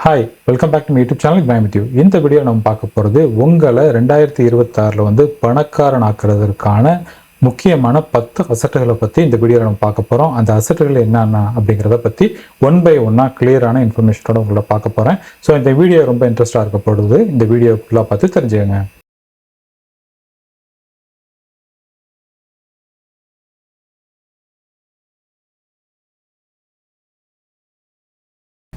Hi welcome back to YouTube channel பயமிட்டிவ் இந்த video நம்ம பார்க்க போகிறது உங்களை ரெண்டாயிரத்தி இருபத்தாறில் வந்து பணக்காரன் ஆக்குறதற்கான முக்கியமான பத்து அசட்டுகளை பற்றி இந்த வீடியோவில் நம்ம பார்க்க போகிறோம் அந்த அசட்டுகள் என்னென்ன அப்படிங்கிறத பற்றி ஒன் பை ஒன்னாக கிளியரான இன்ஃபர்மேஷனோட உங்களை பார்க்க போகிறேன் ஸோ இந்த வீடியோ ரொம்ப இன்ட்ரெஸ்டாக இருக்கப்படுது இந்த வீடியோ ஃபுல்லாக பார்த்து தெரிஞ்சுக்கங்க.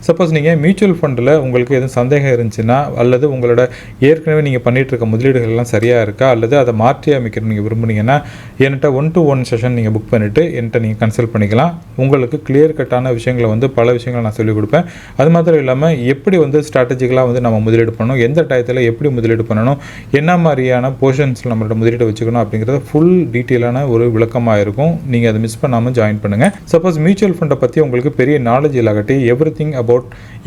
சப்போஸ் நீங்கள் மியூச்சுவல் ஃபண்டில் உங்களுக்கு எதுவும் சந்தேகம் இருந்துச்சுன்னா அல்லது உங்களோட ஏற்கனவே நீங்கள் பண்ணிகிட்டு இருக்க முதலீடுகள் எல்லாம் சரியாக இருக்கா அல்லது அதை மாற்றி அமைக்கணும் நீங்கள் விரும்புனீங்கன்னா என்கிட்ட ஒன் டு ஒன் செஷன் நீங்கள் புக் பண்ணிவிட்டு என்கிட்ட நீங்கள் கன்சல்ட் பண்ணிக்கலாம். உங்களுக்கு கிளியர் கட்டான விஷயங்களை வந்து பல விஷயங்களை நான் சொல்லிக் கொடுப்பேன். அது மாத்திரம் இல்லாமல் எப்படி வந்து ஸ்ட்ராட்டஜிக்கலாக வந்து நம்ம முதலீடு பண்ணணும் எந்த டயத்தில் எப்படி முதலீடு பண்ணணும் என்ன மாதிரியான போர்ஷன்ஸில் நம்மளோட முதலீடு வச்சுக்கணும் அப்படிங்கிறத ஃபுல் டீட்டெயிலான ஒரு விளக்கமாக இருக்கும். நீங்கள் அதை மிஸ் பண்ணாமல் ஜாயின் பண்ணுங்கள் சப்போஸ் மியூச்சுவல் ஃபண்டை பற்றி உங்களுக்கு பெரிய நாலேஜ் இல்லாகட்டி everything about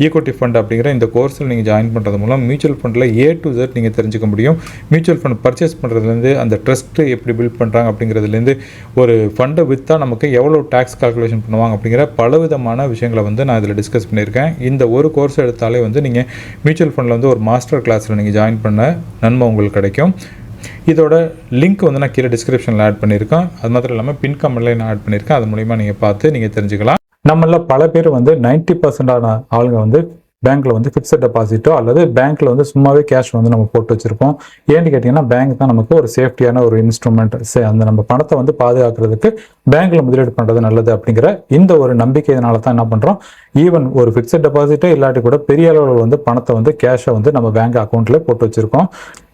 equity fund அப்படிங்கிற இந்த கோர்ஸில் நீங்கள் ஜாயின் பண்ணுறது மூலம் மியூச்சுவல் ஃபண்டில் ஏ டு ஜெட் நீங்கள் தெரிஞ்சுக்க முடியும். மியூச்சுவல் ஃபண்ட் பர்ச்சேஸ் பண்ணுறதுலேருந்து அந்த ட்ரஸ்ட்டு எப்படி பில்ட் பண்ணுறாங்க அப்படிங்கிறதுலேருந்து ஒரு ஃபண்டை விற்றா நமக்கு எவ்வளோ டேக்ஸ் கால்குலேஷன் பண்ணுவாங்க அப்படிங்கிற பலவிதமான விஷயங்களை வந்து நான் இதில் டிஸ்கஸ் பண்ணியிருக்கேன். இந்த ஒரு கோர்ஸ் எடுத்தாலே வந்து நீங்கள் மியூச்சுவல் ஃபண்டில் வந்து ஒரு மாஸ்டர் கிளாஸில் நீங்கள் ஜாயின் பண்ண நன்மை உங்களுக்கு கிடைக்கும். இதோட லிங்க் வந்து நான் கீழே டிஸ்கிரிப்ஷனில் ஆட் பண்ணியிருக்கேன். அது மாத்திரம் இல்லாமல் பின் கமெண்ட்லேயே நான் ஆட் பண்ணியிருக்கேன். அது மூலிமா நீங்கள் பார்த்து நீங்கள் தெரிஞ்சுக்கலாம். நம்மள பல பேர் வந்து நைன்டி பர்சன்டான ஆளுங்க வந்து பேங்க்ல வந்து ஃபிக்ஸட் டெபாசிட்டோ அல்லது பேங்க்ல வந்து சும்மாவே கேஷ் வந்து நம்ம போட்டு வச்சிருப்போம். ஏன்னு கேட்டிங்கன்னா பேங்க் தான் நமக்கு ஒரு சேஃப்டியான ஒரு இன்ஸ்ட்ருமெண்ட் அந்த நம்ம பணத்தை வந்து பாதுகாக்கிறதுக்கு பேங்க்ல முதலீடு பண்றது நல்லது அப்படிங்கிற இந்த ஒரு நம்பிக்கையினால தான் என்ன பண்றோம். ஈவன் ஒரு ஃபிக்ஸட் டெபாசிட்டோ இல்லாட்டி கூட பெரிய அளவில் வந்து பணத்தை வந்து கேஷை வந்து நம்ம பேங்க் அக்கௌண்ட்ல போட்டு வச்சிருக்கோம்.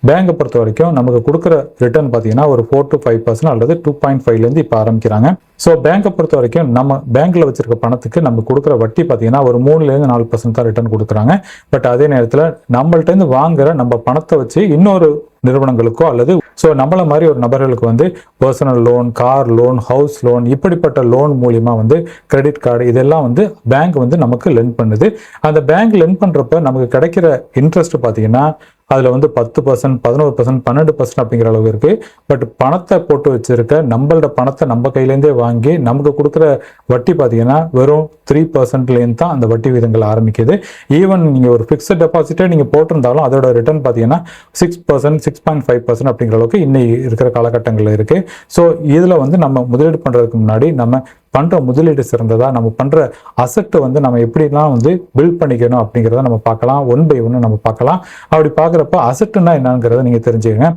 பேங்கை பொறுத்த வரைக்கும் நமக்கு கொடுக்குற ரிட்டர்ன் பார்த்தீங்கன்னா ஒரு ஃபோர் டு ஃபைவ் பர்சன்ட் அல்லது டூ பாயிண்ட் ஃபைவ்லேருந்து இப்போ ஆரம்பிக்கிறாங்க. ஸோ பேங்கை பொறுத்த வரைக்கும் நம்ம பேங்க்கில் வச்சிருக்க பணத்துக்கு நம்ம கொடுக்குற வட்டி பார்த்தீங்கன்னா ஒரு மூணுலேருந்து நாலு பர்சன்ட் தான் ரிட்டர்ன் கொடுக்குறாங்க. பட் அதே நேரத்தில் நம்மள்ட்டேருந்து வாங்குற நம்ம பணத்தை வச்சு இன்னொரு நிறுவனங்களுக்கோ அல்லது ஸோ நம்மள மாதிரி ஒரு நபர்களுக்கு வந்து personal loan car loan house loan இப்படிப்பட்ட லோன் மூலியமாக வந்து கிரெடிட் கார்டு இதெல்லாம் வந்து பேங்க் வந்து நமக்கு லென் பண்ணுது. அந்த பேங்க் லென் பண்ணுறப்ப நமக்கு கிடைக்கிற இன்ட்ரெஸ்ட் பார்த்தீங்கன்னா அதில் வந்து பத்து பர்சன்ட் பதினோரு பர்சன்ட் பன்னெண்டு பர்சன்ட் அப்படிங்கிற அளவு இருக்குது பட் பணத்தை போட்டு வச்சுருக்க நம்மளோட பணத்தை நம்ம கையிலேருந்தே வாங்கி நமக்கு கொடுக்குற வட்டி பார்த்தீங்கன்னா வெறும் த்ரீ பர்சன்ட்லேருந்து தான் அந்த வட்டி விகிதங்கள் ஆரம்பிக்குது. ஈவன் நீங்கள் ஒரு ஃபிக்ஸட் டெபாசிட்டே நீங்கள் போட்டிருந்தாலும் அதோட ரிட்டர்ன் பார்த்தீங்கன்னா six percent six point five percent அப்படிங்கிற அளவுக்கு இன்னைக்கு இருக்கிற காலகட்டங்களில் இருக்குது ஸோ இதில் வந்து நம்ம முதலீடு பண்ணுறதுக்கு முன்னாடி நம்ம பண்ற முதலீடு சிறந்ததா? நம்ம பண்ற அசட்டை வந்து நம்ம எப்படிலாம் வந்து பில்ட் பண்ணிக்கணும் அப்படிங்கிறத நம்ம பார்க்கலாம். ஒன் பை ஒன்று நம்ம பார்க்கலாம். அப்படி பார்க்குறப்ப அசட்டுன்னா என்னங்கிறத நீங்க தெரிஞ்சுக்கங்க.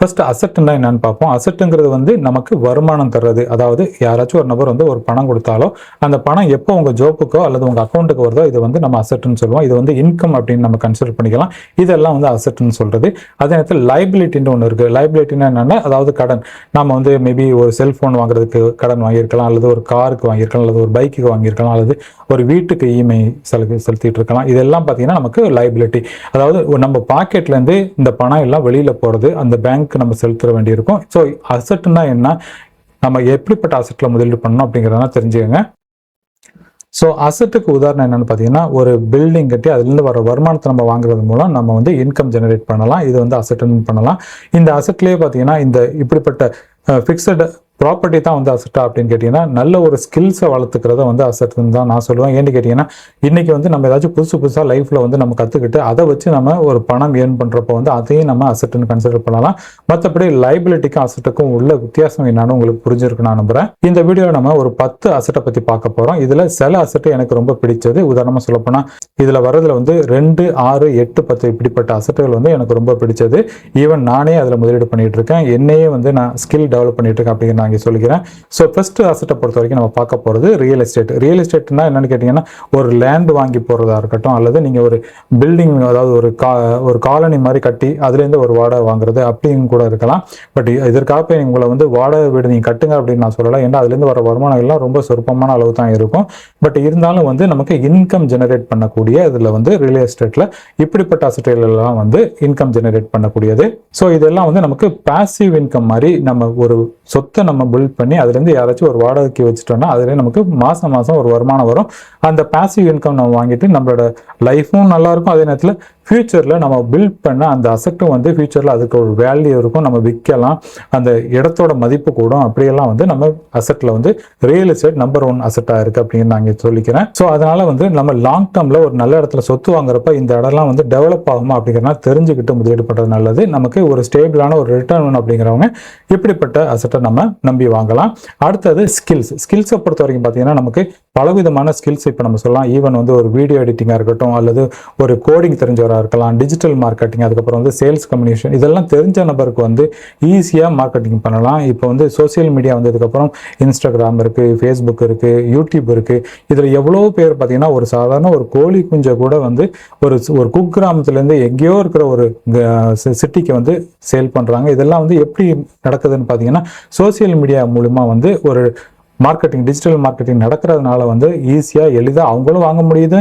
ஃபர்ஸ்ட் அசட்டுன்னா என்னன்னு பார்ப்போம். அசட்டுங்கிறது வந்து நமக்கு வருமானம் தர்றது. அதாவது யாராச்சும் ஒரு நபர் வந்து ஒரு பணம் கொடுத்தாலோ அந்த பணம் எப்போ உங்க ஜோப்புக்கோ அல்லது உங்க அக்கௌண்ட்டுக்கு வருதோ இது வந்து நம்ம அசட்டுன்னு சொல்லுவோம். இது வந்து இன்கம் அப்படின்னு நம்ம கன்சிடர் பண்ணிக்கலாம். இதெல்லாம் வந்து அசட்டுன்னு சொல்றது. அதே நேரத்தில் லைபிலிட்டின்னு ஒன்று இருக்கு. லைபிலிட்டின்னா என்னன்னா அதாவது கடன். நம்ம வந்து மேபி ஒரு செல்போன் வாங்குறதுக்கு கடன் வாங்கியிருக்கலாம் அல்லது ஒரு காருக்கு வாங்கியிருக்கலாம் அல்லது ஒரு பைக்குக்கு வாங்கியிருக்கலாம் அல்லது ஒரு வீட்டுக்கு இஎம்ஐ செலுத்தி செலுத்திட்டு இருக்கலாம் இதெல்லாம் பார்த்தீங்கன்னா நமக்கு லைபிலிட்டி அதாவது நம்ம பாக்கெட்ல இருந்து இந்த பணம் எல்லாம் வெளியில போறது அந்த பேங்க் நம்ம செலுத்த வேண்டியிருக்கும். ஸோ அசட்டுனா என்ன? நம்ம எப்படிப்பட்ட அசட்டில் முதலீடு பண்ணணும் அப்படிங்கிறதெல்லாம் தெரிஞ்சுக்கங்க. ஸோ அசட்டுக்கு உதாரணம் என்னென்னு பார்த்தீங்கன்னா ஒரு பில்டிங் கட்டி அதுலேருந்து வர வருமானத்தை நம்ம வாங்குறது மூலம் நம்ம வந்து இன்கம் ஜெனரேட் பண்ணலாம். இது வந்து அசட்டுன்னு பண்ணலாம். இந்த அசட்லேயே பார்த்தீங்கன்னா இந்த இப்படிப்பட்ட ஃபிக்ஸட் ப்ராப்பர்ட்டி தான் வந்து அசட்டா அப்படின்னு கேட்டிங்கன்னா நல்ல ஒரு ஸ்கில்ஸை வளர்த்துக்கிறத வந்து அசட்டுன்னு தான் நான் சொல்லுவேன். ஏன்னு கேட்டிங்கன்னா இன்றைக்கி வந்து நம்ம ஏதாச்சும் புதுசு புதுசாக லைஃப்பில் வந்து நம்ம கற்றுக்கிட்டு அதை வச்சு நம்ம ஒரு பணம் ஏர்ன் பண்ணுறப்போ வந்து அதையும் நம்ம அசட்டுன்னு கன்சிடர் பண்ணலாம். மற்றபடி லைபிலிட்டிக்கும் அசட்டுக்கும் உள்ள வித்தியாசம் என்னன்னு உங்களுக்கு புரிஞ்சிருக்கு நான் நம்புகிறேன் இந்த வீடியோ நம்ம ஒரு பத்து அசட்டை பற்றி பார்க்க போகிறோம் இதில் சில அசட்டு எனக்கு ரொம்ப பிடிச்சது. உதாரணமாக சொல்லப்போனால் இதில் வரதுல வந்து ரெண்டு ஆறு எட்டு பத்து இப்படிப்பட்ட அசட்டுகள் வந்து எனக்கு ரொம்ப பிடிச்சது. ஈவன் நானே அதில் முதலீடு பண்ணிகிட்டு இருக்கேன். என்னையே வந்து நான் ஸ்கில் டெவலப் பண்ணிகிட்டு இருக்கேன் அப்படிங்கிற நான் இங்கே சொல்லிக்கிறேன். ஸோ ஃபஸ்ட்டு அசட்டை பொறுத்த வரைக்கும் நம்ம பார்க்க போகிறது ரியல் எஸ்டேட் ரியல் எஸ்டேட்னா என்னன்னு கேட்டிங்கன்னா ஒரு லேண்ட் வாங்கி போகிறதா இருக்கட்டும் அல்லது நீங்கள் ஒரு பில்டிங் அதாவது ஒரு கா ஒரு காலனி மாதிரி கட்டி அதுலேருந்து ஒரு வாடகை வாங்குறது அப்படின்னு கூட இருக்கலாம். பட் இதற்காக உங்களை வந்து வாடகை வீடு நீங்கள் கட்டுங்க அப்படின்னு நான் சொல்லலாம் ஏன்னா அதுலேருந்து வர வருமானங்கள்லாம் ரொம்ப சொற்பமான அளவு தான் இருக்கும். பட் இருந்தாலும் வந்து நமக்கு இன்கம் ஜெனரேட் பண்ணக்கூடிய இதில் வந்து ரியல் எஸ்டேட்டில் இப்படிப்பட்ட அசட்டுகள் எல்லாம் வந்து இன்கம் ஜெனரேட் பண்ணக்கூடியது. ஸோ இதெல்லாம் வந்து நமக்கு பாசிவ் இன்கம் மாதிரி நம்ம ஒரு சொத்தை நம்ம நம்ம பில்ட் பண்ணி அதுலேருந்து யாராச்சும் ஒரு வாடகைக்கு வச்சுட்டோம்னா அதுலேயே நமக்கு மாதம் மாதம் ஒரு வருமானம் வரும். அந்த பாசிவ் இன்கம் நம்ம வாங்கிட்டு நம்மளோட லைஃப்பும் நல்லா இருக்கும். அதே நேரத்தில் ஃப்யூச்சரில் நம்ம பில்ட் பண்ண அந்த அசட்டும் வந்து ஃப்யூச்சரில் அதுக்கு ஒரு வேல்யூ இருக்கும். நம்ம விற்கலாம். அந்த இடத்தோட மதிப்பு கூடும். அப்படியெல்லாம் வந்து நம்ம அசட்டில் வந்து ரியல் எஸ்டேட் நம்பர் ஒன் அசட்டாக இருக்குது அப்படின்னு நான் இங்கே சொல்லிக்கிறேன். ஸோ அதனால் வந்து நம்ம லாங் டேர்மில் ஒரு நல்ல இடத்துல சொத்து வாங்குறப்ப இந்த இடம்லாம் வந்து டெவலப் ஆகுமா அப்படிங்கிறனா தெரிஞ்சுக்கிட்டு முதலீடு பண்ணுறது நல்லது. நமக்கு ஒரு ஸ்டேபிளான ஒரு ரிட்டர்ன் வேணும் அப்படிங்கிறவங்க இப்படிப்பட்ட அசட்டை நம்ம நம்பி வாங்கலாம். அடுத்தது ஸ்கில்ஸ் ஸ்கில்ஸை பொறுத்த வரைக்கும் பார்த்தீங்கன்னா நமக்கு பலவிதமான ஸ்கில்ஸ் இப்போ நம்ம சொல்லலாம். ஈவன் வந்து ஒரு வீடியோ எடிட்டிங்காக இருக்கட்டும் அல்லது ஒரு கோடிங் தெரிஞ்சவராக இருக்கலாம் டிஜிட்டல் மார்க்கெட்டிங் அதுக்கப்புறம் வந்து சேல்ஸ் கம்யூனிகேஷன் இதெல்லாம் தெரிஞ்ச நபருக்கு வந்து ஈஸியாக மார்க்கெட்டிங் பண்ணலாம். இப்போ வந்து சோஷியல் மீடியா வந்ததுக்கப்புறம் இன்ஸ்டாகிராம் இருக்குது ஃபேஸ்புக் இருக்குது யூடியூப் இருக்குது இதில் எவ்வளோ பேர் பார்த்தீங்கன்னா ஒரு சாதாரண ஒரு கோழி குஞ்சை கூட வந்து ஒரு ஒரு குக்கிராமத்துலேருந்து எங்கேயோ இருக்கிற ஒரு சிட்டிக்கு வந்து சேல் பண்ணுறாங்க இதெல்லாம் வந்து எப்படி நடக்குதுன்னு பார்த்தீங்கன்னா சோஷியல் மீடியா மூலிமா வந்து ஒரு மார்க்கெட்டிங் டிஜிட்டல் மார்க்கெட்டிங் நடக்கிறதுனால வந்து ஈஸியாக எளிதாக அவங்களும் வாங்க முடியுது.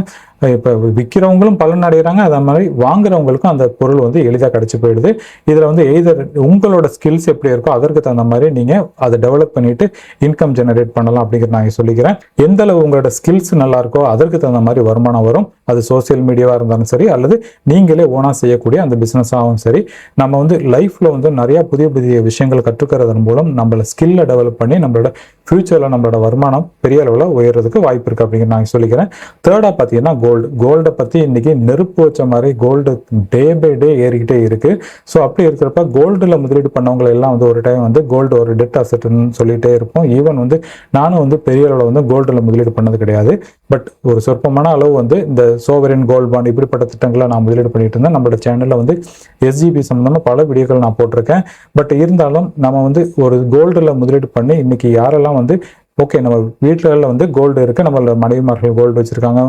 இப்போ விற்கிறவங்களும் பலன் அடைகிறாங்க அதே மாதிரி வாங்குறவங்களுக்கும் அந்த பொருள் வந்து எளிதாக கிடச்சி போயிடுது. இதில் வந்து எய்தர் உங்களோட ஸ்கில்ஸ் எப்படி இருக்கோ அதற்கு தகுந்த மாதிரி நீங்கள் அதை டெவலப் பண்ணிட்டு இன்கம் ஜெனரேட் பண்ணலாம் அப்படிங்கிறது நான் சொல்லிக்கிறேன். எந்த அளவு உங்களோட ஸ்கில்ஸ் நல்லா இருக்கோ அதற்கு தகுந்த மாதிரி வருமானம் வரும். அது சோசியல் மீடியாவாக இருந்தாலும் சரி அல்லது நீங்களே ஓனாக செய்யக்கூடிய அந்த பிஸ்னஸாகவும் சரி. நம்ம வந்து லைஃப்பில் வந்து நிறையா புதிய புதிய விஷயங்கள் கற்றுக்கிறதன் மூலம் நம்மள ஸ்கில்லை டெவலப் பண்ணி நம்மளோட ஃப்யூச்சரில் நம்மளோட வருமானம் பெரிய அளவில் உயர்றதுக்கு வாய்ப்பு இருக்குது அப்படிங்கிற நான் சொல்லிக்கிறேன். தேர்டாக பார்த்தீங்கன்னா கோல்டு கோல்டை பற்றி இன்னைக்கு நெருப்பு வச்ச மாதிரி கோல்டு டே பை டே ஏறிக்கிட்டே இருக்குது ஸோ அப்படி இருக்கிறப்ப கோல்டில் முதலீடு பண்ணவங்க எல்லாம் வந்து ஒரு டைம் வந்து கோல்டு ஒரு டெட் அசட்னு சொல்லிகிட்டே இருப்போம். ஈவன் வந்து நானும் வந்து பெரிய அளவில் வந்து கோல்டில் முதலீடு பண்ணது கிடையாது. பட் ஒரு சொற்பமான அளவு வந்து இந்த சோவரின் கோல்ட் பாண்ட் இப்படிப்பட்ட திட்டங்களை நான் முதலீடு பண்ணிட்டு இருந்தேன். நம்மளோட சேனலில் வந்து எஸ்ஜிபி சம்மந்தமாக பல வீடியோக்கள் நான் போட்டிருக்கேன். பட் இருந்தாலும் நம்ம வந்து ஒரு கோல்டில் முதலீடு பண்ணி இன்னைக்கு யாரெல்லாம் வந்து ஓகே நம்ம வீட்டில் வந்து கோல்டு இருக்குது நம்மளோட மனைவிமார்கள் கோல்டு வச்சுருக்காங்க.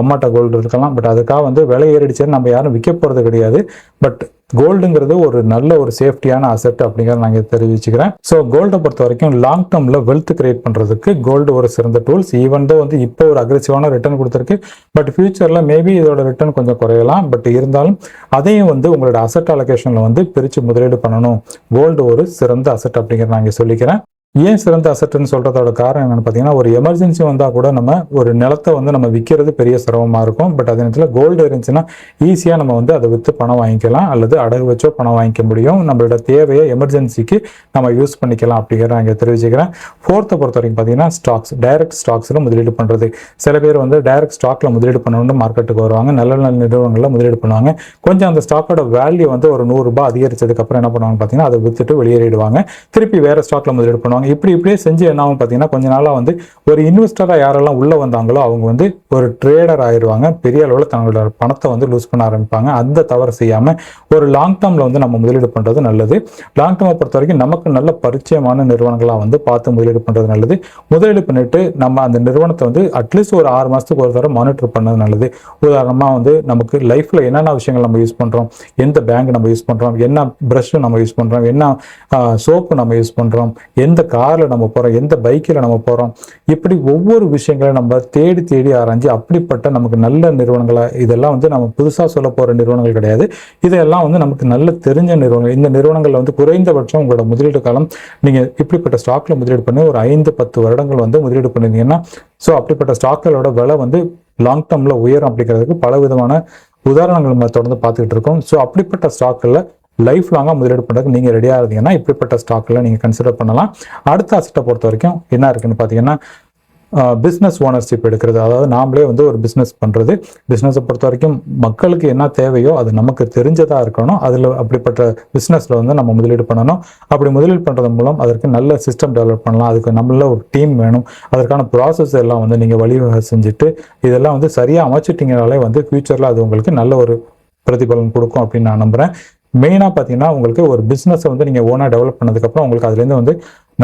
அம்மாட்ட கோல்டு இருக்கலாம். பட் அதுக்காக வந்து விலை ஏறிடுச்சுன்னு நம்ம யாரும் விற்க போகிறது கிடையாது. பட் கோல்டுங்கிறது ஒரு நல்ல ஒரு சேஃப்டியான அசெட் அப்படிங்கிறத நாங்கள் தெரிவிச்சுக்கிறேன். ஸோ கோல்டை பொறுத்த வரைக்கும் லாங் டேர்மில் வெல்த் கிரியேட் பண்ணுறதுக்கு கோல்டு ஒரு சிறந்த டூல்ஸ் ஈவன் தான் வந்து இப்போ ஒரு அக்ரெசிவான ரிட்டர்ன் கொடுத்துருக்கு. பட் ஃபியூச்சரில் மேபி இதோட ரிட்டர்ன் கொஞ்சம் குறையலாம். பட் இருந்தாலும் அதையும் வந்து உங்களோட அசெட் அலோகேஷனில் வந்து பிரித்து முதலீடு பண்ணணும். கோல்டு ஒரு சிறந்த அசெட் அப்படிங்கிறத நாங்கள் சொல்லிக்கிறேன். ஏன் சிறந்த அசட்டுன்னு சொல்றதோட காரணம் என்னன்னு பார்த்தீங்கன்னா ஒரு எமர்ஜென்சி வந்தால் கூட நம்ம ஒரு நிலத்தை வந்து நம்ம விற்கிறது பெரிய சிரமமாக இருக்கும். பட் அதே நேரத்தில் கோல்டு இருந்துச்சுன்னா ஈஸியாக நம்ம வந்து அதை விற்று பணம் வாங்கிக்கலாம் அல்லது அடகு வச்சோ பணம் வாங்கிக்க முடியும். நம்மளோட தேவையை எமர்ஜென்சிக்கு நம்ம யூஸ் பண்ணிக்கலாம் அப்படிங்கிறத நான் இங்கே தெரிவிச்சுக்கிறேன். ஃபோர்த்தை பொறுத்த வரைக்கும் பார்த்தீங்கன்னா ஸ்டாக்ஸ் டைரக்ட் ஸ்டாக்ஸில் முதலீடு பண்ணுறது சில பேர் வந்து டைரக்ட் ஸ்டாக்ல முதலீடு பண்ணணும்னு மார்க்கெட்டுக்கு வருவாங்க. நல்ல நல்ல நிறுவனங்களில் முதலீடு பண்ணுவாங்க. கொஞ்சம் அந்த ஸ்டாக்கோட வேல்யூ வந்து ஒரு நூறுரூபா அதிகரிச்சதுக்கு அப்புறம் என்ன பண்ணுவாங்க பார்த்தீங்கன்னா அதை வித்துட்டு வெளியேறிடுவாங்க. திருப்பி வேற ஸ்டாக்ல முதலீடு பண்ணுவாங்க. பண்ணுவாங்க இப்படி இப்படியே செஞ்சு என்ன ஆகும் பார்த்தீங்கன்னா கொஞ்ச நாளாக வந்து ஒரு இன்வெஸ்டராக யாரெல்லாம் உள்ளே வந்தாங்களோ அவங்க வந்து ஒரு ட்ரேடர் ஆயிடுவாங்க பெரிய அளவில் தங்களோட பணத்தை வந்து லூஸ் பண்ண ஆரம்பிப்பாங்க. அந்த தவறு செய்யாமல் ஒரு லாங் டேர்மில் வந்து நம்ம முதலீடு பண்ணுறது நல்லது. லாங் டேர்மை பொறுத்த வரைக்கும் நமக்கு நல்ல பரிச்சயமான நிறுவனங்களாக வந்து பார்த்து முதலீடு பண்ணுறது நல்லது. முதலீடு பண்ணிட்டு நம்ம அந்த நிறுவனத்தை வந்து அட்லீஸ்ட் ஒரு ஆறு மாதத்துக்கு ஒரு தடவை மானிட்டர் பண்ணது நல்லது. உதாரணமாக வந்து நமக்கு லைஃப்பில் என்னென்ன விஷயங்கள் நம்ம யூஸ் பண்ணுறோம் எந்த பேங்க் நம்ம யூஸ் பண்ணுறோம் என்ன ப்ரஷ் நம்ம யூஸ் பண்ணுறோம் என்ன சோப்பு நம்ம யூஸ் பண்ணுறோம் எந்த காரில் நம்ம போகிறோம் எந்த பைக்கில் நம்ம போகிறோம் இப்படி ஒவ்வொரு விஷயங்களையும் நம்ம தேடி தேடி ஆராய்ஞ்சு அப்படிப்பட்ட நமக்கு நல்ல நிறுவனங்களை இதெல்லாம் வந்து நம்ம புதுசாக சொல்ல போகிற நிறுவனங்கள் கிடையாது. இதெல்லாம் வந்து நமக்கு நல்ல தெரிஞ்ச நிறுவனங்கள் இந்த நிறுவனங்களில் வந்து குறைந்தபட்சம் உங்களோட முதலீடு காலம் நீங்கள் இப்படிப்பட்ட ஸ்டாக்ல முதலீடு பண்ணி ஒரு ஐந்து பத்து வருடங்கள் வந்து முதலீடு பண்ணியிருந்தீங்கன்னா ஸோ அப்படிப்பட்ட ஸ்டாக்களோட விலை வந்து லாங் டேர்மில் உயரும் அப்படிங்கிறதுக்கு பல விதமான உதாரணங்கள் நம்ம தொடர்ந்து பார்த்துக்கிட்டு இருக்கோம். ஸோ அப்படிப்பட்ட ஸ்டாக்கில் லைஃப் லாங்காக முதலீடு பண்ணுறதுக்கு நீங்கள் ரெடியாக இருந்தீங்கன்னா இப்படிப்பட்ட ஸ்டாக்கில் நீங்கள் கன்சிடர் பண்ணலாம். அடுத்த அசட்டை பொறுத்த வரைக்கும் என்ன இருக்குன்னு பார்த்தீங்கன்னா பிஸ்னஸ் ஓனர்ஷிப் எடுக்கிறது. அதாவது நாமளே வந்து ஒரு பிஸ்னஸ் பண்ணுறது பிஸ்னஸை பொறுத்த வரைக்கும் மக்களுக்கு என்ன தேவையோ அது நமக்கு தெரிஞ்சதாக இருக்கணும். அதில் அப்படிப்பட்ட பிஸ்னஸில் வந்து நம்ம முதலீடு பண்ணணும். அப்படி முதலீடு பண்ணுறது மூலம் அதற்கு நல்ல சிஸ்டம் டெவலப் பண்ணலாம். அதுக்கு நம்மள ஒரு டீம் வேணும். அதற்கான ப்ராசஸ் எல்லாம் வந்து நீங்கள் வழிவகை செஞ்சுட்டு இதெல்லாம் வந்து சரியாக அமைச்சிட்டிங்கனாலே வந்து ஃப்யூச்சரில் அது உங்களுக்கு நல்ல ஒரு பிரதிபலன் கொடுக்கும் அப்படின்னு நான் நம்புகிறேன் மெயினாக பார்த்தீங்கன்னா உங்களுக்கு ஒரு பிஸ்னஸை வந்து நீங்கள் ஓனாக டெவலப் பண்ணதுக்கப்புறம் உங்களுக்கு அதுலேருந்து வந்து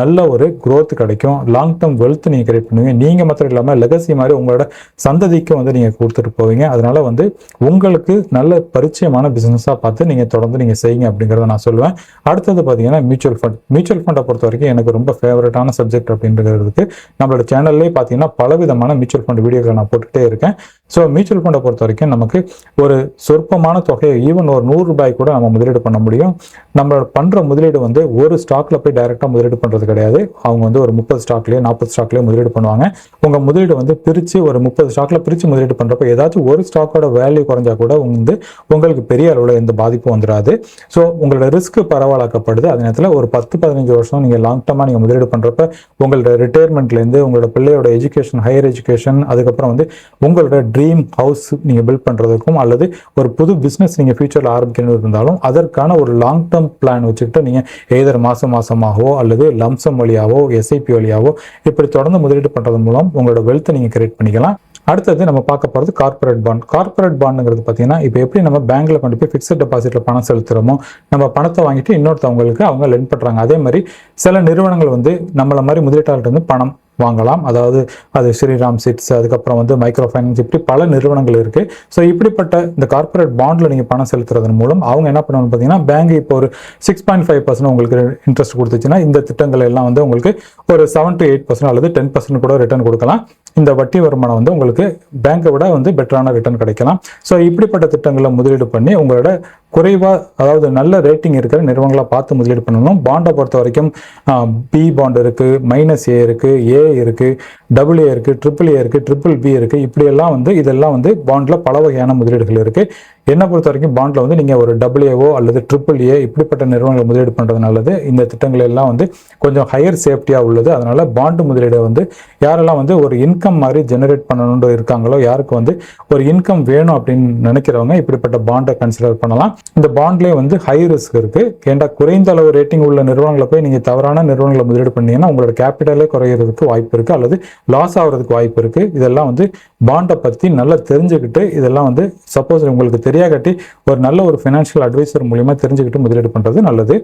நல்ல ஒரு க்ரோத் கிடைக்கும். லாங் டேர்ம் வெல்த் நீங்கள் கிரியேட் பண்ணுவீங்க. நீங்கள் மாத்திரம் இல்லாமல் லெகசி மாதிரி உங்களோட சந்ததிக்கும் வந்து நீங்கள் கொடுத்துட்டு போவீங்க. அதனால வந்து உங்களுக்கு நல்ல பரிச்சயமான பிஸ்னஸாக பார்த்து நீங்கள் தொடர்ந்து நீங்கள் செய்யுங்க அப்படிங்கிறத நான் சொல்லுவேன். அடுத்தது பார்த்தீங்கன்னா மியூச்சுவல் ஃபண்ட் மியூச்சுவல் ஃபண்டை பொறுத்த வரைக்கும் எனக்கு ரொம்ப ஃபேவரட்டான சப்ஜெக்ட் அப்படின்றதுக்கு நம்மளோட சேனல்லே பார்த்தீங்கன்னா பலவிதமான மியூச்சுவல் ஃபண்ட் வீடியோக்களை நான் போட்டுகிட்டே இருக்கேன். ஸோ மியூச்சுவல் ஃபண்டை பொறுத்த வரைக்கும் நமக்கு ஒரு சொற்பமான தொகையை ஈவன் ஒரு நூறு ரூபாய் கூட நம்ம முதலீடு பண்ண முடியும். நம்ம பண்ணுற முதலீடு வந்து ஒரு ஸ்டாக்ல போய் டைரெக்டாக முதலீடு பண்ணுறது பண்ணுறது கிடையாது. அவங்க வந்து ஒரு முப்பது ஸ்டாக்லேயோ நாற்பது ஸ்டாக்லேயோ முதலீடு பண்ணுவாங்க. உங்கள் முதலீடு வந்து பிரித்து ஒரு முப்பது ஸ்டாக்கில் பிரித்து முதலீடு பண்ணுறப்ப ஏதாச்சும் ஒரு ஸ்டாக்கோட வேல்யூ குறைஞ்சா கூட வந்து உங்களுக்கு பெரிய அளவில் எந்த பாதிப்பும் வந்துடாது ஸோ உங்களோட ரிஸ்க் பரவலாக்கப்படுது. அதே நேரத்தில் ஒரு பத்து பதினஞ்சு வருஷம் நீங்கள் லாங் டர்மாக நீங்கள் முதலீடு பண்ணுறப்ப உங்களோட ரிட்டையர்மெண்ட்லேருந்து உங்களோட பிள்ளையோட எஜுகேஷன் ஹையர் எஜுகேஷன் அதுக்கப்புறம் வந்து உங்களோட ட்ரீம் ஹவுஸ் நீங்கள் பில்ட் பண்ணுறதுக்கும் அல்லது ஒரு புது பிஸ்னஸ் நீங்கள் ஃபியூச்சரில் ஆரம்பிக்கணும் இருந்தாலும் அதற்கான ஒரு லாங் டேர்ம் பிளான் வச்சுக்கிட்டு நீங்கள் எதர் மாதம் மாதமாகவோ அல்லது அம்சம் வழியாவோ எஸ்ஐபி வழியாவோ இப்படி தொடர்ந்து முதலீடு பண்ணுறது மூலம் உங்களோட வெல்த்தை நீங்கள் கிரியேட் பண்ணிக்கலாம். அடுத்தது நம்ம பார்க்க போகிறது கார்ப்பரேட் பாண்ட் கார்ப்பரேட் பாண்டுங்கிறது பார்த்தீங்கன்னா இப்போ எப்படி நம்ம பேங்க்கில் கொண்டு போய் ஃபிக்ஸட் டெபாசிட்டில் பணம் செலுத்துகிறோமோ நம்ம பணத்தை வாங்கிட்டு இன்னொருத்தவங்களுக்கு அவங்க லென் பண்ணுறாங்க அதே மாதிரி சில நிறுவனங்கள் வந்து நம்மளை மாதிரி முதலீட்டாளர்கிட்ட வந்து பணம் வாங்கலாம். அதாவது அது ஸ்ரீராம் சிட்ஸ் அதுக்கப்புறம் வந்து மைக்ரோ ஃபைனான்ஸ் இப்படி பல நிறுவனங்கள் இருக்குது ஸோ இப்படிப்பட்ட இந்த கார்ப்பரேட் பாண்டில் நீங்கள் பணம் செலுத்துறதன் மூலம் அவங்க என்ன பண்ணுவாங்க பார்த்தீங்கன்னா பேங்க் இப்போ ஒரு சிக்ஸ் பாயிண்ட் ஃபைவ் பர்சன்ட் உங்களுக்கு இன்ட்ரெஸ்ட் கொடுத்துச்சுன்னா இந்த திட்டங்கள் எல்லாம் வந்து உங்களுக்கு ஒரு செவன் டு எயிட் பர்சன்ட் அல்லது டென் பர்சன்ட் கூட ரிட்டர்ன் கொடுக்கலாம். இந்த வட்டி வருமானம் வந்து உங்களுக்கு பேங்கை விட வந்து பெட்டரான ரிட்டர்ன் கிடைக்கலாம். ஸோ இப்படிப்பட்ட திட்டங்களை முதலீடு பண்ணி உங்களோட குறைவாக அதாவது நல்ல ரேட்டிங் இருக்கிற நிறுவனங்களை பார்த்து முதலீடு பண்ணணும். பாண்டை பொறுத்த வரைக்கும் பி பாண்ட் இருக்கு மைனஸ் ஏ இருக்கு ஏ இருக்கு டபுள் ஏ இருக்கு ட்ரிபிள் ஏ இருக்கு ட்ரிபிள் பி இருக்கு இப்படியெல்லாம் வந்து இதெல்லாம் வந்து பாண்டில் பல வகையான முதலீடுகள் இருக்கு. என்னை பொறுத்த வரைக்கும் பாண்டில் வந்து நீங்கள் ஒரு டபுள் அல்லது ட்ரிபிள் ஏ இப்படிப்பட்ட நிறுவனங்களை முதலீடு பண்ணுறது நல்லது. இந்த திட்டங்கள் எல்லாம் வந்து கொஞ்சம் ஹையர் சேஃப்டியாக உள்ளது. அதனால் பாண்டு முதலீடு வந்து யாரெல்லாம் வந்து ஒரு இன்கம் மாதிரி ஜெனரேட் பண்ணணும்னு இருக்காங்களோ யாருக்கு வந்து ஒரு இன்கம் வேணும் அப்படின்னு நினைக்கிறவங்க இப்படிப்பட்ட பாண்டை கன்சிடர் பண்ணலாம். இந்த பாண்ட்லேயே வந்து ஹை ரிஸ்க் இருக்குது ஏன்டா குறைந்த அளவு ரேட்டிங் உள்ள நிறுவனங்களை போய் நீங்கள் தவறான நிறுவனங்களை முதலீடு பண்ணீங்கன்னா உங்களோட கேபிட்டலே குறையிறதுக்கு வாய்ப்பு இருக்குது அல்லது லாஸ் ஆகிறதுக்கு வாய்ப்பு இருக்குது இதெல்லாம் வந்து பாண்டை பற்றி நல்லா தெரிஞ்சுக்கிட்டு இதெல்லாம் வந்து சப்போஸ் உங்களுக்கு தெரியாகட்டி ஒரு நல்ல ஒரு ஃபினான்ஷியல் அட்வைசர் மூலியமாக தெரிஞ்சுக்கிட்டு முதலீடு பண்ணுறது நல்லது.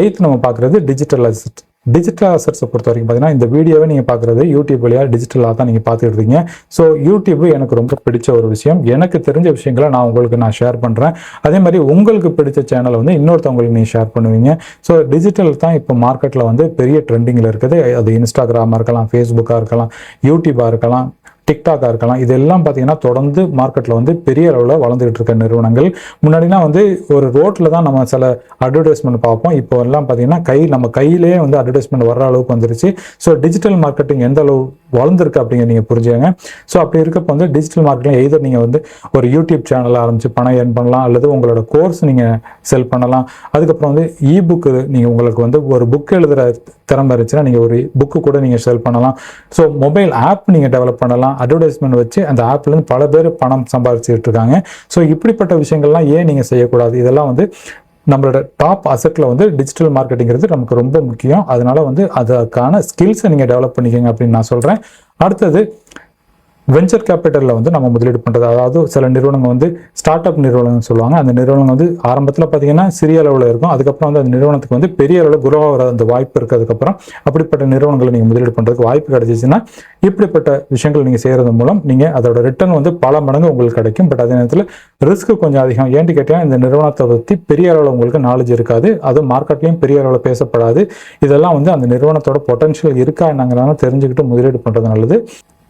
எயித் நம்ம பார்க்குறது டிஜிட்டல் அசட் டிஜிட்டல் அசட்ஸை பொறுத்த வரைக்கும் பார்த்தீங்கன்னா இந்த வீடியோவை நீங்கள் பார்க்குறது யூடியூப் வழியாக டிஜிட்டலாக தான் நீங்கள் பார்த்துட்டு இருக்கீங்க ஸோ யூடியூப் எனக்கு ரொம்ப பிடிச்ச ஒரு விஷயம். எனக்கு தெரிஞ்ச விஷயங்களை நான் உங்களுக்கு நான் ஷேர் பண்ணுறேன் அதே மாதிரி உங்களுக்கு பிடிச்ச சேனலை வந்து இன்னொருத்தவங்களுக்கு நீங்கள் ஷேர் பண்ணுவீங்க. ஸோ டிஜிட்டல் தான் இப்போ மார்க்கெட்டில் வந்து பெரிய ட்ரெண்டிங்கில் இருக்குது. அது இன்ஸ்டாகிராமாக இருக்கலாம் ஃபேஸ்புக்காக இருக்கலாம் யூடியூபாக இருக்கலாம். டிக்டாக்காக இருக்கலாம். இதெல்லாம் பார்த்தீங்கன்னா தொடர்ந்து மார்க்கெட்டில் வந்து பெரிய அளவில் வளர்ந்துகிட்டு இருக்க நிறுவனங்கள். முன்னாடினா வந்து ஒரு ரோட்டில் தான் நம்ம சில அட்வர்டைஸ்மெண்ட் பார்ப்போம். இப்போ எல்லாம் பார்த்தீங்கன்னா கை நம்ம கையிலேயே வந்து அட்வர்டைஸ்மெண்ட் வர அளவுக்கு வந்துருச்சு. ஸோ டிஜிட்டல் மார்க்கெட்டிங் எந்த அளவு வளர்ந்துருக்கு அப்படிங்க நீங்கள் புரிஞ்சுங்க ஸோ அப்படி இருக்கப்போ வந்து டிஜிட்டல் மார்க்கெட்டிங் எய்தர் நீங்கள் வந்து ஒரு யூடியூப் சேனல் ஆரம்பிச்சு பணம் ஏர்ன் பண்ணலாம் அல்லது உங்களோட கோர்ஸ் நீங்கள் செல் பண்ணலாம். அதுக்கப்புறம் வந்து இ புக்கு நீங்கள் உங்களுக்கு வந்து ஒரு புக் எழுதுகிற திறமை இருந்துச்சுன்னா நீங்கள் ஒரு புக்கு கூட நீங்கள் செல் பண்ணலாம். ஸோ மொபைல் ஆப் நீங்கள் டெவலப் பண்ணலாம். அட்வர்டைஸ்மெண்ட் வச்சு அந்த ஆப்லேருந்து பல பேர் பணம் சம்பாதிச்சுட்டு இருக்காங்க. ஸோ இப்படிப்பட்ட விஷயங்கள்லாம் ஏன் நீங்கள் செய்யக்கூடாது? இதெல்லாம் வந்து நம்மளோட டாப் அசெட்டில் வந்து டிஜிட்டல் மார்க்கெட்டிங்கிறது நமக்கு ரொம்ப முக்கியம். அதனால வந்து அதுக்கான ஸ்கில்ஸை நீங்கள் டெவலப் பண்ணிக்கோங்க அப்படின்னு நான் சொல்கிறேன் அடுத்தது வெஞ்சர் கேபிட்டலில் வந்து நம்ம முதலீடு பண்ணுறது அதாவது சில நிறுவனங்கள் வந்து ஸ்டார்ட் அப் நிறுவனங்கள் சொல்லுவாங்க. அந்த நிறுவனம் வந்து ஆரம்பத்தில் பார்த்தீங்கன்னா சிறிய அளவில் இருக்கும். அதுக்கப்புறம் வந்து அந்த நிறுவனத்துக்கு வந்து பெரிய அளவில் குரோ ஆகிற அந்த வாய்ப்பு இருக்கிறதுக்கப்புறம் அப்படிப்பட்ட நிறுவனங்களை நீங்கள் முதலீடு பண்ணுறதுக்கு வாய்ப்பு கிடைச்சிச்சுன்னா இப்படிப்பட்ட விஷயங்கள் நீங்கள் செய்கிறது மூலம் நீங்கள் அதோட ரிட்டர்ன் வந்து பல மடங்கு உங்களுக்கு கிடைக்கும். பட் அதே நேரத்தில் ரிஸ்க் கொஞ்சம் அதிகம். ஏன்ட்டு கேட்டால் இந்த நிறுவனத்தை பற்றி பெரிய அளவில் உங்களுக்கு நாலேஜ் இருக்காது. அது மார்க்கெட்லேயும் பெரிய அளவில் பேசப்படாது. இதெல்லாம் வந்து அந்த நிறுவனத்தோட பொட்டன்ஷியல் இருக்கா என்னங்கிறதான தெரிஞ்சுக்கிட்டு முதலீடு பண்ணுறது நல்லது.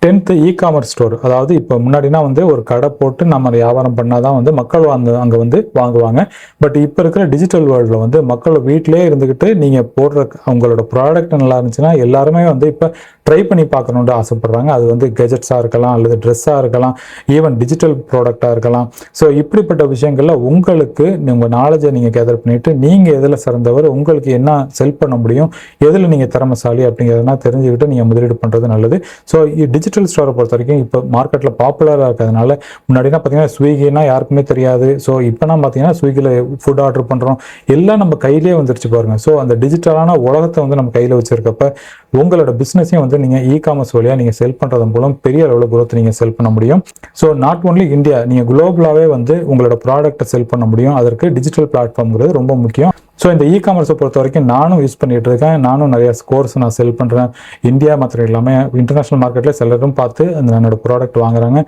டென்த்து இ காமர்ஸ் ஸ்டோர் அதாவது இப்போ முன்னாடினா வந்து ஒரு கடை போட்டு நம்ம வியாபாரம் பண்ணாதான் வந்து மக்கள் வந்து அங்கே வந்து வாங்குவாங்க. பட் இப்போ இருக்கிற டிஜிட்டல் வேர்ல்டில் வந்து மக்கள் வீட்டிலே இருந்துக்கிட்டு நீங்கள் போடுற உங்களோட ப்ராடக்ட் நல்லா இருந்துச்சுன்னா எல்லாருமே வந்து இப்போ ட்ரை பண்ணி பார்க்கணுன்ட்டு ஆசைப்பட்றாங்க. அது வந்து கெஜெட்ஸாக இருக்கலாம் அல்லது ட்ரெஸ்ஸாக இருக்கலாம் ஈவன் டிஜிட்டல் ப்ராடக்டாக இருக்கலாம். ஸோ இப்படிப்பட்ட விஷயங்களில் உங்களுக்கு உங்கள் நாலேஜை நீங்கள் கேதர் பண்ணிவிட்டு நீங்கள் எதில் சிறந்தவர் உங்களுக்கு என்ன செல் பண்ண முடியும் எதில் நீங்கள் திறமசாலி அப்படிங்கிறதுனா தெரிஞ்சுக்கிட்டு நீங்கள் முதலீடு பண்ணுறது நல்லது. ஸோ டிஜிட்டல் ஸ்டோரை பொறுத்த வரைக்கும் இப்போ மார்க்கெட்டில் பாப்புலராக இருக்கிறதுனால முன்னாடினா பார்த்தீங்கன்னா ஸ்விக்கினா யாருக்குமே தெரியாது. ஸோ இப்போனா பார்த்தீங்கன்னா ஸ்விக்கியில் ஃபுட் ஆர்டர் பண்ணுறோம் எல்லாம் நம்ம கையிலே வந்துருச்சு பாருங்க. ஸோ அந்த டிஜிட்டலான உலகத்தை வந்து நம்ம கையில் வச்சுருக்கப்ப உங்களோட பிஸ்னஸையும் வந்து நீங்கள் இ காமர்ஸ் வழியாக நீங்கள் செல் பண்ணுறது மூலம் பெரிய அளவில் குரோத் நீங்கள் செல் பண்ண முடியும். ஸோ நாட் ஒன்லி இந்தியா நீங்கள் குளோபலாகவே வந்து உங்களோட ப்ராடக்ட்டை செல் பண்ண முடியும். அதற்கு டிஜிட்டல் பிளாட்ஃபார்ம்ங்கிறது ரொம்ப முக்கியம். ஸோ இந்த இ காமர்ஸை பொறுத்த வரைக்கும் நானும் யூஸ் பண்ணிட்டு இருக்கேன். நானும் நிறைய கோர்ஸ் நான் செல் பண்ணுறேன் இந்தியா மாத்திரம் இல்லாமல் இன்டர்நேஷ்னல் மார்க்கெட்டில் சிலரும் பார்த்து அந்த என்னோட ப்ராடக்ட் வாங்குறாங்க.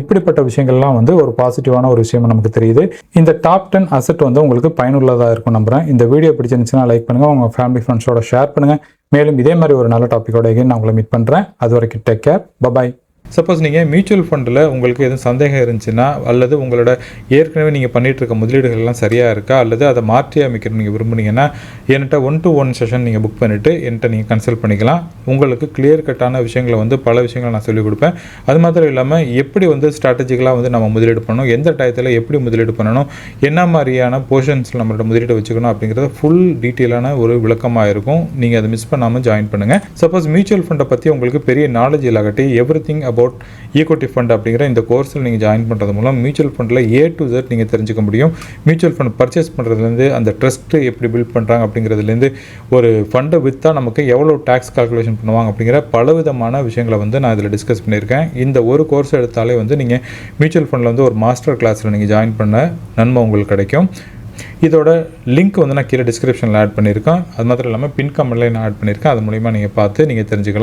இப்படிப்பட்ட விஷயங்கள்லாம் வந்து ஒரு பாசிட்டிவான ஒரு விஷயம் நமக்கு தெரியுது. இந்த டாப் டென் அசெட் வந்து உங்களுக்கு பயனுள்ளதாக இருக்கும் நம்புறேன். இந்த வீடியோ பிடிச்சிருந்துச்சுன்னா லைக் பண்ணுங்கள் உங்கள் ஃபேமிலி ஃப்ரெண்ட்ஸோட ஷேர் பண்ணுங்கள் மேலும் இதே மாதிரி ஒரு நல்ல டாப்பிக்கோட எகைன் நான் உங்களை மீட் பண்ணுறேன் அது வரைக்கும் take care bye bye suppose நீங்கள் மியூச்சுவல் ஃபண்டில் உங்களுக்கு எதுவும் சந்தேகம் இருந்துச்சுன்னா அல்லது உங்களோட ஏற்கனவே நீங்கள் பண்ணிகிட்ருக்க இருக்க முதலீடுகள் எல்லாம் சரியாக இருக்கா அல்லது அதை மாற்றி அமைக்கணும் நீங்கள் விரும்புனீங்கன்னா என்கிட்ட ஒன் டு ஒன் செஷன் நீங்கள் புக் பண்ணிவிட்டு என்கிட்ட நீங்கள் கன்சல்ட் பண்ணிக்கலாம். உங்களுக்கு கிளியர் கட்டான விஷயங்களை வந்து பல விஷயங்களை நான் சொல்லிக் கொடுப்பேன். அது மாத்திரம் இல்லாமல் எப்படி வந்து ஸ்ட்ராட்டஜிக்கலாக வந்து நம்ம முதலீடு பண்ணணும் எந்த டயத்தில் எப்படி முதலீடு பண்ணணும் என்ன மாதிரியான போர்ஷன்ஸில் நம்மளோட முதலீடு வச்சுக்கணும் அப்படிங்கிறது ஃபுல் டீட்டெயிலான ஒரு விளக்கமாக இருக்கும். நீங்கள் அதை மிஸ் பண்ணாமல் ஜாயின் பண்ணுங்கள் சப்போஸ் மியூச்சுவல் ஃபண்டை பற்றி உங்களுக்கு பெரிய நாலேஜ் இல்லாகட்டி everything about equity fund அப்படிங்கிற இந்த கோர்ஸில் நீங்கள் ஜாயின் பண்ணுறது மூலம் மியூச்சுவல் ஃபண்டில் ஏ டு ஜெட் நீங்கள் தெரிஞ்சுக்க முடியும். மியூச்சுவல் ஃபண்ட் பர்ச்சேஸ் பண்ணுறதுலேருந்து அந்த ட்ரஸ்ட்டு எப்படி பில்ட் பண்ணுறாங்க அப்படிங்கிறதுலேருந்து ஒரு ஃபண்டை விற்றா நமக்கு எவ்வளோ டேக்ஸ் கால்குலேஷன் பண்ணுவாங்க அப்படிங்கிற பலவிதமான விஷயங்களை வந்து நான் இதில் டிஸ்கஸ் பண்ணியிருக்கேன். இந்த ஒரு கோர்ஸ் எடுத்தாலே வந்து நீங்கள் மியூச்சுவல் ஃபண்டில் வந்து ஒரு மாஸ்டர் கிளாஸில் நீங்கள் ஜாயின் பண்ண நன்மை உங்களுக்கு கிடைக்கும். இதோட லிங்க் வந்து நான் கீழே டிஸ்கிரிப்ஷனில் ஆட் பண்ணியிருக்கேன். அது மாத்திரம் இல்லாமல் பின் கமெண்ட்லேயும் நான் ஆட் பண்ணியிருக்கேன். அது மூலிமா நீங்கள் பார்த்து நீங்கள் தெரிஞ்சுக்கலாம்.